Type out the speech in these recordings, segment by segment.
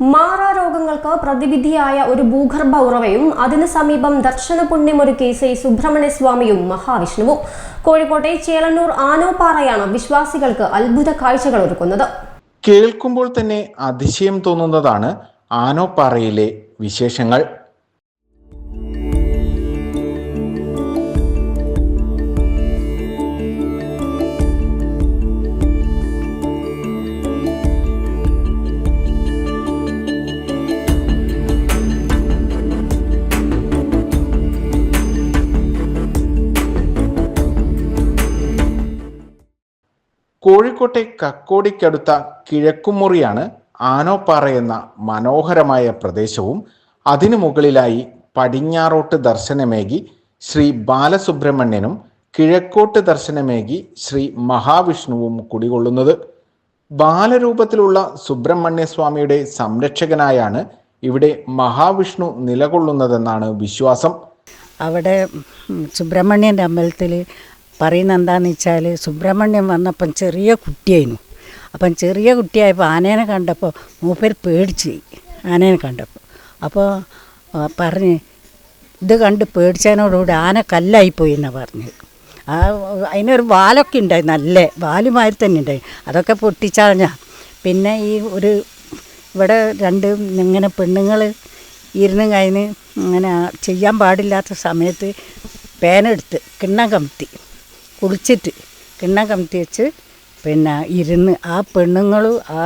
മാറാ രോഗങ്ങൾക്ക് പ്രതിവിധിയായ ഒരു ഭൂഗർഭ ഉറവയും അതിനു സമീപം ദർശന പുണ്യമൊരുക്കി ശ്രീ സുബ്രഹ്മണ്യസ്വാമിയും മഹാവിഷ്ണുവും. കോഴിക്കോട്ടെ ചേളന്നൂർ ആനോപ്പാറയാണ് വിശ്വാസികൾക്ക് അത്ഭുത കാഴ്ചകൾ ഒരുക്കുന്നത്. കേൾക്കുമ്പോൾ തന്നെ അതിശയം തോന്നുന്നതാണ് ആനോപ്പാറയിലെ വിശേഷങ്ങൾ. കോഴിക്കോട്ടെ കക്കോടിക്കടുത്ത കിഴക്കുമുറിയാണ് ആനോപ്പാറ എന്ന മനോഹരമായ പ്രദേശവും അതിനു മുകളിലായി പടിഞ്ഞാറോട്ട് ദർശനമേകി ശ്രീ ബാലസുബ്രഹ്മണ്യനും കിഴക്കോട്ട് ദർശനമേകി ശ്രീ മഹാവിഷ്ണുവും കുടികൊള്ളുന്നത്. ബാലരൂപത്തിലുള്ള സുബ്രഹ്മണ്യസ്വാമിയുടെ സംരക്ഷകനായാണ് ഇവിടെ മഹാവിഷ്ണു നിലകൊള്ളുന്നതെന്നാണ് വിശ്വാസം. അവിടെ സുബ്രഹ്മണ്യന്റെ അമ്പലത്തിൽ പറയുന്നത് എന്താണെന്ന് വെച്ചാൽ സുബ്രഹ്മണ്യം വന്നപ്പം ചെറിയ കുട്ടിയായിരുന്നു. അപ്പം ചെറിയ കുട്ടിയായപ്പോൾ ആനേനെ കണ്ടപ്പോൾ മൂപ്പർ പേടിച്ച് ആനേനെ കണ്ടപ്പോൾ അപ്പോൾ പറഞ്ഞ് ഇത് കണ്ട് പേടിച്ചതിനോടുകൂടി ആന കല്ലായിപ്പോയി എന്നാണ് പറഞ്ഞത്. ആ അതിനൊരു വാലൊക്കെ ഉണ്ടായി നല്ല വാലുമാതിരി തന്നെ ഉണ്ടായി. അതൊക്കെ പൊട്ടിച്ചളഞ്ഞ. പിന്നെ ഈ ഒരു ഇവിടെ രണ്ട് ഇങ്ങനെ പെണ്ണുങ്ങൾ ഇരുന്ന് കഴിഞ്ഞ് ഇങ്ങനെ ചെയ്യാൻ പാടില്ലാത്ത സമയത്ത് പേനെടുത്ത് കിണ്ണം കമത്തി. കുളിച്ചിട്ട് കിണ്ണം കമത്തി വെച്ച് പിന്നെ ഇരുന്ന് ആ പെണ്ണുങ്ങളും ആ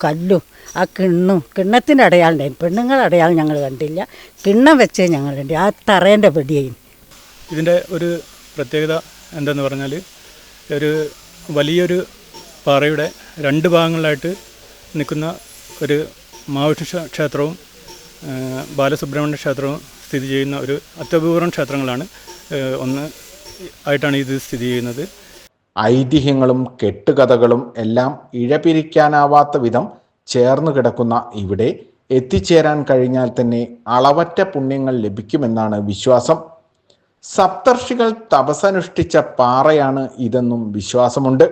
കല്ലും ആ കിണ്ണും കിണ്ണത്തിന്റെ അടയാളുണ്ടായി പെണ്ണുങ്ങളെ അടയാളം ഞങ്ങൾ കണ്ടില്ല. കിണ്ണം വെച്ചേ ഞങ്ങൾ കണ്ടു. ആ തറേന്റെ പെടിയായി ഇതിന്റെ ഒരു പ്രത്യേകത എന്തെന്ന് പറഞ്ഞാൽ ഒരു വലിയൊരു പാറയുടെ രണ്ട് ഭാഗങ്ങളിലായിട്ട് നിൽക്കുന്ന ഒരു മാവിഷ്ണു ക്ഷേത്രവും ബാലസുബ്രഹ്മണ്യ ക്ഷേത്രവും സ്ഥിതി ചെയ്യുന്ന ഒരു അത്യപൂർവം ക്ഷേത്രങ്ങളാണ് ഒന്ന് ആയിട്ടാണ് ഇത് സ്ഥിതി ചെയ്യുന്നത്. ഐതിഹ്യങ്ങളും കെട്ടുകഥകളും എല്ലാം ഇഴപിരിക്കാനാവാത്ത വിധം ചേർന്നു കിടക്കുന്ന ഇവിടെ എത്തിച്ചേരാൻ കഴിഞ്ഞാൽ തന്നെ അളവറ്റ പുണ്യങ്ങൾ ലഭിക്കുമെന്നാണ് വിശ്വാസം. സപ്തർഷികൾ തപസനുഷ്ഠിച്ച പാറയാണ് ഇതെന്നും വിശ്വാസമുണ്ട്.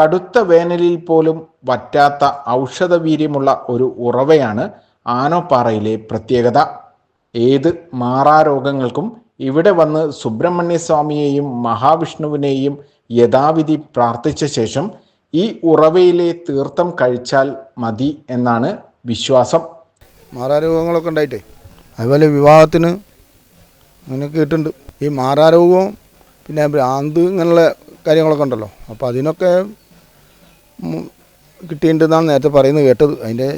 കടുത്ത വേനലിൽ പോലും വറ്റാത്ത ഔഷധവീര്യമുള്ള ഒരു ഉറവയാണ് ആനോപ്പാറയിലെ പ്രത്യേകത. ഏത് മാറാരോഗങ്ങൾക്കും ഇവിടെ വന്ന് സുബ്രഹ്മണ്യ സ്വാമിയെയും മഹാവിഷ്ണുവിനെയും യഥാവിധി പ്രാർത്ഥിച്ച ശേഷം ഈ ഉറവയിലെ തീർത്ഥം കഴിച്ചാൽ മതി എന്നാണ് വിശ്വാസം. മാറാരോഗങ്ങളൊക്കെ ഉണ്ടായിട്ടേ. അതുപോലെ വിവാഹത്തിന് അങ്ങനെ കേട്ടിട്ടുണ്ട്. ഈ മാറാരോഗവും പിന്നെ ഭ്രാന്ത് ഇങ്ങനെയുള്ള കാര്യങ്ങളൊക്കെ ഉണ്ടല്ലോ. അപ്പോൾ അതിനൊക്കെ കിട്ടിയിട്ടുണ്ടെന്നാണ് നേരത്തെ പറയുന്നത് കേട്ടത്. അതിന്റെ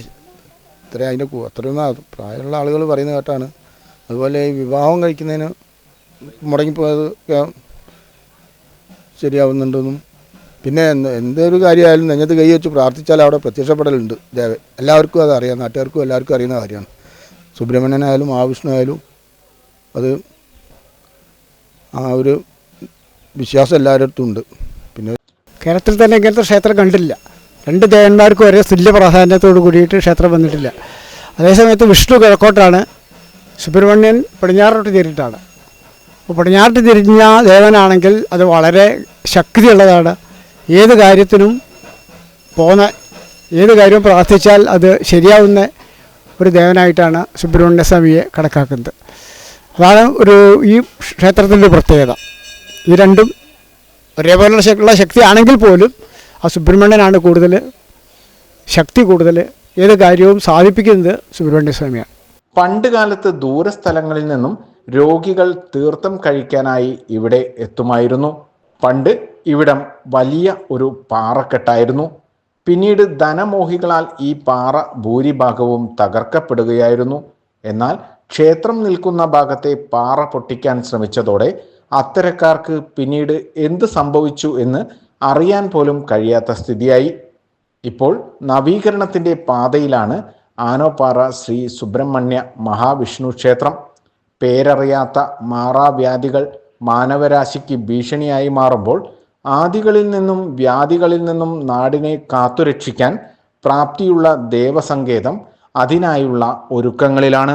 ഇത്ര അതിന്റെ അത്രയും പ്രായമുള്ള ആളുകൾ പറയുന്നത് കേട്ടാണ്. അതുപോലെ ഈ വിവാഹം കഴിക്കുന്നതിന് മുടങ്ങിപ്പോയത് ശരിയാവുന്നുണ്ടെന്നും പിന്നെ എന്ത് എന്തൊരു കാര്യമായാലും നെഞ്ഞത്ത് കൈ വെച്ച് പ്രാർത്ഥിച്ചാൽ അവിടെ പ്രത്യക്ഷപ്പെടലുണ്ട്. ദേവ എല്ലാവർക്കും അത് അറിയാം നാട്ടുകാർക്കും എല്ലാവർക്കും അറിയുന്ന കാര്യമാണ്. സുബ്രഹ്മണ്യനായാലും മഹാവിഷ്ണു ആയാലും അത് ആ ഒരു വിശ്വാസം എല്ലാവരുടെ ഉണ്ട്. പിന്നെ കേരളത്തിൽ തന്നെ ഇങ്ങനത്തെ ക്ഷേത്രം കണ്ടില്ല രണ്ട് ദേവന്മാർക്കും ഒരേ തുല്യ പ്രാധാന്യത്തോട് കൂടിയിട്ട് ക്ഷേത്രം വന്നിട്ടില്ല. അതേസമയത്ത് വിഷ്ണു കിഴക്കോട്ടാണ് സുബ്രഹ്മണ്യൻ പടിഞ്ഞാറോട്ട് തിരിഞ്ഞിട്ടാണ്. അപ്പോൾ പടിഞ്ഞാറോട്ട് തിരിഞ്ഞ ദേവനാണെങ്കിൽ അത് വളരെ ശക്തിയുള്ളതാണ്. ഏത് കാര്യത്തിനും പോന്ന ഏത് കാര്യവും പ്രാർത്ഥിച്ചാൽ അത് ശരിയാവുന്ന ഒരു ദേവനായിട്ടാണ് സുബ്രഹ്മണ്യ സ്വാമിയെ കണക്കാക്കുന്നത്. അതാണ് ഒരു ഈ ക്ഷേത്രത്തിന്റെ പ്രത്യേകത. ഈ രണ്ടും ഒരേപോലെയുള്ള ശക്തിയാണെങ്കിൽ പോലും ആ സുബ്രഹ്മണ്യനാണ് കൂടുതൽ ശക്തി കൂടുതൽ ഏത് കാര്യവും സാധിപ്പിക്കുന്നത് സുബ്രഹ്മണ്യ സ്വാമിയാണ്. പണ്ട് കാലത്ത് ദൂരസ്ഥലങ്ങളിൽ നിന്നും രോഗികൾ തീർത്ഥം കഴിക്കാനായി ഇവിടെ എത്തുമായിരുന്നു. പണ്ട് ഇവിടം വലിയ ഒരു പാറക്കെട്ടായിരുന്നു. പിന്നീട് ധനമോഹികളാൽ ഈ പാറ ഭൂരിഭാഗവും തകർക്കപ്പെടുകയായിരുന്നു. എന്നാൽ ക്ഷേത്രം നിൽക്കുന്ന ഭാഗത്തെ പാറ പൊട്ടിക്കാൻ ശ്രമിച്ചതോടെ അത്തരക്കാർക്ക് പിന്നീട് എന്ത് സംഭവിച്ചു എന്ന് അറിയാൻ പോലും കഴിയാത്ത സ്ഥിതിയായി. ഇപ്പോൾ നവീകരണത്തിന്റെ പാതയിലാണ് ആനോപ്പാറ ശ്രീ സുബ്രഹ്മണ്യ മഹാവിഷ്ണു ക്ഷേത്രം. പേരറിയാത്ത മാറാവ്യാധികൾ മാനവരാശിക്ക് ഭീഷണിയായി മാറുമ്പോൾ ആദികളിൽ നിന്നും വ്യാധികളിൽ നിന്നും നാടിനെ കാത്തുരക്ഷിക്കാൻ പ്രാപ്തിയുള്ള ദേവസങ്കേതം അതിനായുള്ള ഒരുക്കങ്ങളിലാണ്.